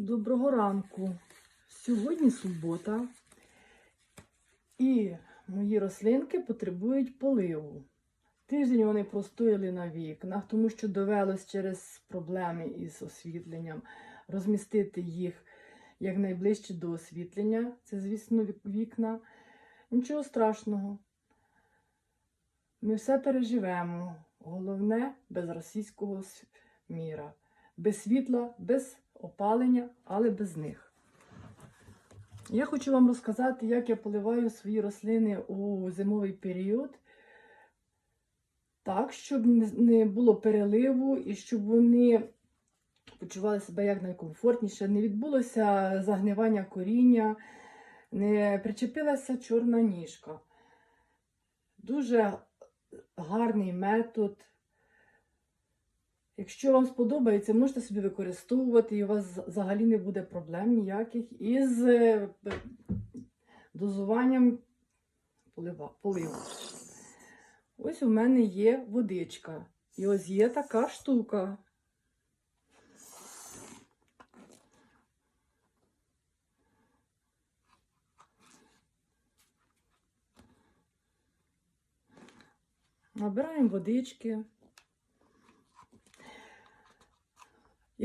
Доброго ранку. Сьогодні субота, і мої рослинки потребують поливу. Тиждень вони простояли на вікнах, тому що довелось через проблеми із освітленням розмістити їх якнайближче до освітлення. Це, звісно, вікна. Нічого страшного. Ми все переживемо. Головне без російського міра. Без світла, без опалення, але без них. Я хочу вам розказати, як я поливаю свої рослини у зимовий період, так, щоб не- було переливу і щоб вони почували себе якнайкомфортніше, не відбулося загнивання коріння, не причепилася чорна ніжка. Дуже гарний метод. Якщо вам сподобається, можете собі використовувати, і у вас взагалі не буде проблем ніяких із е, дозуванням полива-. Ось у мене є водичка. І ось є така штука. Набираємо водички.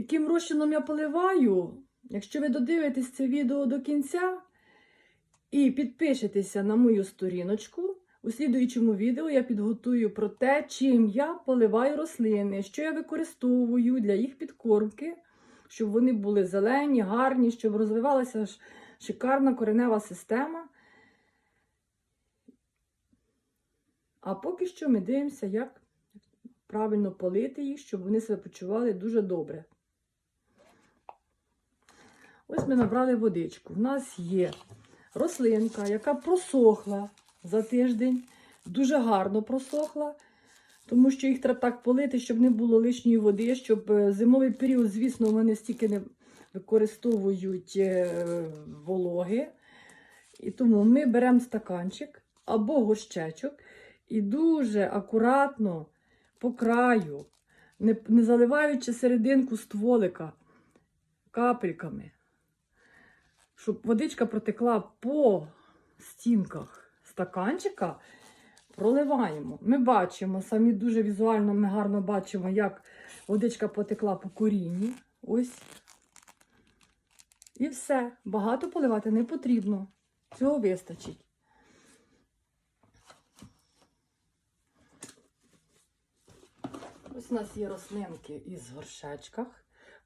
Яким розчином я поливаю? Якщо ви додивитесь це відео до кінця і підпишетеся на мою сторіночку, у слідуючому відео я підготую про те, чим я поливаю рослини, що я використовую для їх підкормки, щоб вони були зелені, гарні, щоб розвивалася шикарна коренева система. А поки що ми дивимося, як правильно полити їх, щоб вони себе почували дуже добре. Ось ми набрали водичку. У нас є рослинка, яка просохла за тиждень, дуже гарно просохла, тому що їх треба так полити, щоб не було лишньої води, щоб е, зимовий період, звісно, вони стільки не використовують е, вологи. І тому ми беремо стаканчик або горщечок і дуже акуратно по краю, не, не заливаючи серединку стволика капельками, щоб водичка протекла по стінках стаканчика, проливаємо. Ми бачимо, самі дуже візуально ми гарно бачимо, як водичка потекла по корінні. Ось. І все. Багато поливати не потрібно. Цього вистачить. Ось у нас є рослинки із горшечках.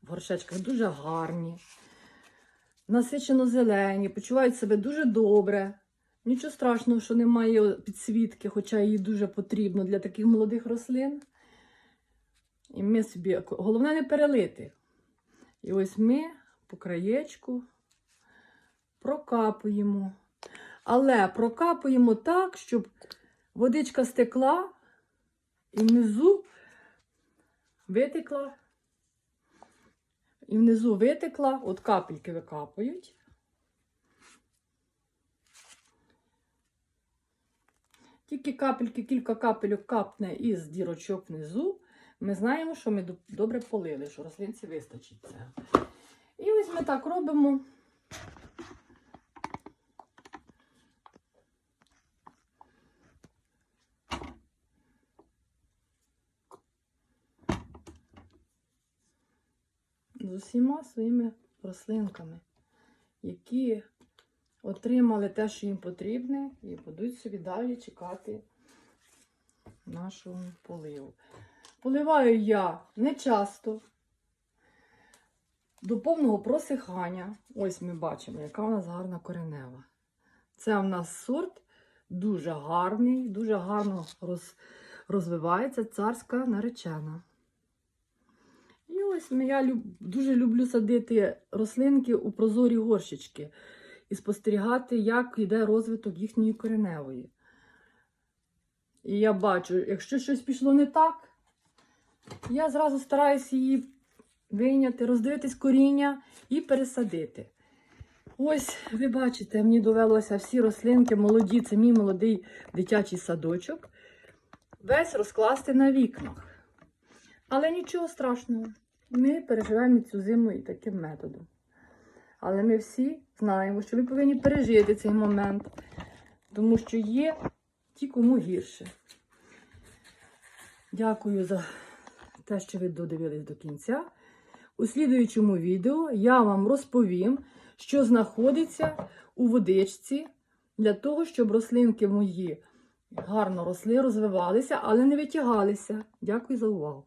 В горшечках дуже гарні, насичено зелені, почувають себе дуже добре. Нічого страшного, що немає підсвітки, хоча її дуже потрібно для таких молодих рослин. І ми собі, головне не перелити. І ось ми по краєчку прокапуємо. Але прокапуємо так, щоб водичка стекла і внизу витекла. І внизу витекла, от капельки викапують. Тільки капельки, кілька капельок капне із дірочок внизу. Ми знаємо, що ми добре полили, що рослинці вистачить. І ось ми так робимо. З усіма своїми рослинками, які отримали те, що їм потрібне, і будуть собі далі чекати нашого поливу. Поливаю я не часто, до повного просихання. Ось ми бачимо, яка у нас гарна коренева. Це у нас сорт дуже гарний, дуже гарно роз, розвивається царська наречена. Ось я люб, дуже люблю садити рослинки у прозорі горщички і спостерігати, як йде розвиток їхньої кореневої. І я бачу, якщо щось пішло не так, я зразу стараюся її вийняти, роздивитись коріння і пересадити. Ось, ви бачите, мені довелося всі рослинки молоді, це мій молодий дитячий садочок, весь розкласти на вікнах. Але нічого страшного. Ми переживаємо цю зиму і таким методом. Але ми всі знаємо, що ви повинні пережити цей момент, тому що є ті, кому гірше. Дякую за те, що ви додивились до кінця. У слідуючому відео я вам розповім, що знаходиться у водичці для того, щоб рослинки мої гарно росли, розвивалися, але не витягалися. Дякую за увагу.